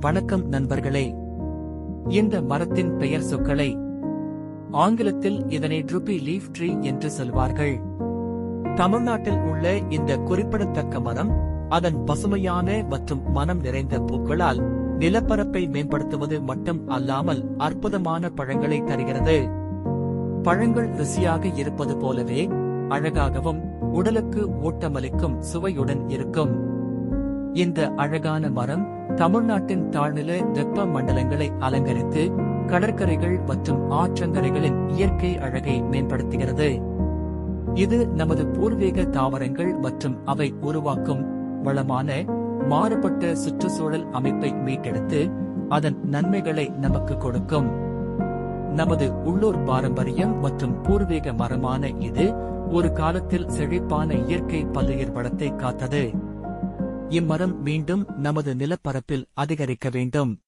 வணக்கம் நண்பர்களே. இந்த மரத்தின் பெயர் சொற்களை ஆங்கிலத்தில் இதனை ட்ருபி லீஃப் ட்ரீ என்று சொல்வார்கள். தமிழ்நாட்டில் உள்ள இந்த குறிப்பிடத்தக்க மரம் அதன் பசுமையான மற்றும் மனம் நிறைந்த பூக்களால் நிலப்பரப்பை மேம்படுத்துவது மட்டும் அல்லாமல் அற்புதமான பழங்களை தருகிறது. பழங்கள் ருசியாக இருப்பது போலவே அழகாகவும் உடலுக்கு ஊட்டமளிக்கும் சுவையுடன் இருக்கும். இந்த அழகான மரம் தமிழ்நாட்டின் தாழ்நில வெப்ப மண்டலங்களை அலங்கரித்து கடற்கரைகள் மற்றும் ஆற்றங்கரைகளின் இயற்கை அழகை மேம்படுத்துகிறது. இது நமது பூர்வீக தாவரங்கள் மற்றும் அவை உருவாக்கும் வளமான மாறுபட்ட சுற்றுச்சூழல் அமைப்பை மீட்டெடுத்து அதன் நன்மைகளை நமக்கு கொடுக்கும். நமது உள்ளூர் பாரம்பரியம் மற்றும் பூர்வீக மரமான இது ஒரு காலத்தில் செழிப்பான இயற்கை பல்லுயிர் வளத்தை காத்தது. இம்மரம் மீண்டும் நமது நிலப்பரப்பில் அதிகரிக்க வேண்டும்.